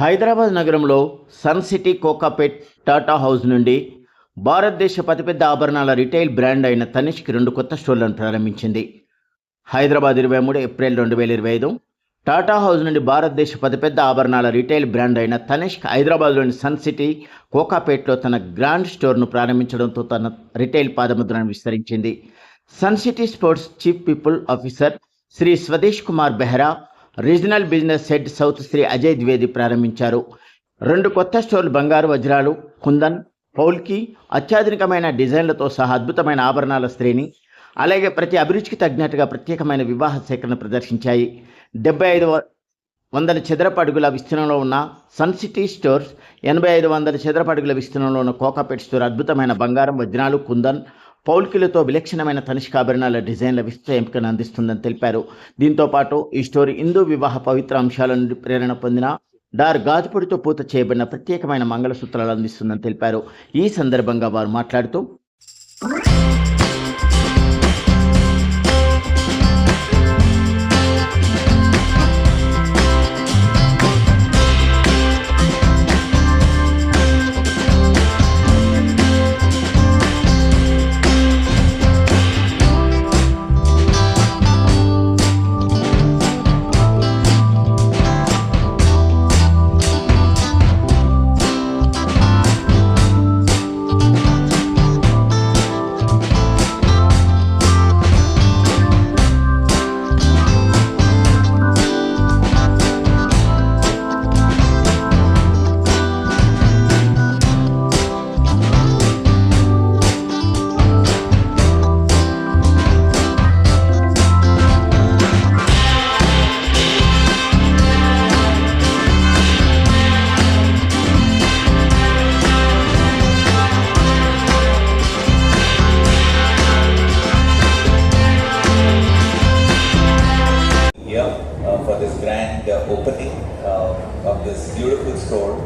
హైదరాబాద్ నగరంలో sun city Kokapet Tata house నుండి భారతదేశ అతిపెద్ద ఆభరణాల రిటైల్ బ్రాండ్ అయిన తనిష్క్ రెండు కొత్త స్టోర్లను ప్రారంభించింది. హైదరాబాద్ ఇరవై మూడు ఏప్రిల్ రెండు వేల ఇరవై ఐదు టాటా హౌస్ నుండి భారతదేశ అతిపెద్ద ఆభరణాల రిటైల్ బ్రాండ్ అయిన తనిష్క్ హైదరాబాద్లోని సన్ సిటీ కోకాపేట్లో తన గ్రాండ్ స్టోర్ను ప్రారంభించడంతో తన రిటైల్ పాదముద్రను విస్తరించింది. Sun city sports chief people officer Shri Swadesh Kumar Behra regional business head south Shri Ajay Dwivedi ప్రారంభించారు. రెండు కొత్త స్టోర్లు బంగారు వజ్రాలు కుందన్ పౌల్కి అత్యాధునికమైన డిజైన్లతో సహా అద్భుతమైన ఆభరణాల శ్రేణి అలాగే ప్రతి అభిరుచికి తగినట్టుగా ప్రత్యేకమైన వివాహ సేకరణ ప్రదర్శించాయి. డెబ్బై ఐదు వందల చదరపు అడుగుల విస్తీర్ణంలో ఉన్న సన్ సిటీ స్టోర్స్ ఎనభై ఐదు వందల చదరపు అడుగుల విస్తీర్ణంలో ఉన్న కోకాపేట్ స్టోర్ అద్భుతమైన బంగారం వజ్రాలు కుందన్ పౌల్కిలతో విలక్షణమైన తనిష్కాభరణాల డిజైన్ల విస్తృత ఎంపికను అందిస్తుందని తెలిపారు. దీంతో పాటు ఈ స్టోరీ హిందూ వివాహ పవిత్ర అంశాల నుండి ప్రేరణ పొందిన డార్ గాజుపొడితో పూత చేయబడిన ప్రత్యేకమైన మంగళసూత్రాలు అందిస్తుందని తెలిపారు. ఈ సందర్భంగా వారు మాట్లాడుతూ uh, for this grand uh, opening uh, of this beautiful store.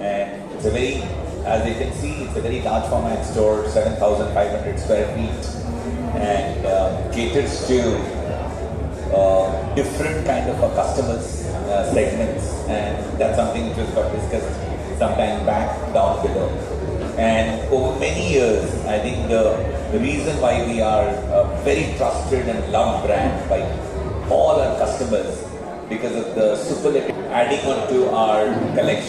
And it's a very, as you can see, it's a very large format store, 7,500 square feet, and uh, caters to uh, different kind of customers segments. And that's something which was got discussed sometime back down below. And over many years, I think the, the reason why we are a very trusted and loved brand by all our customers because of the superlative adding on to our collection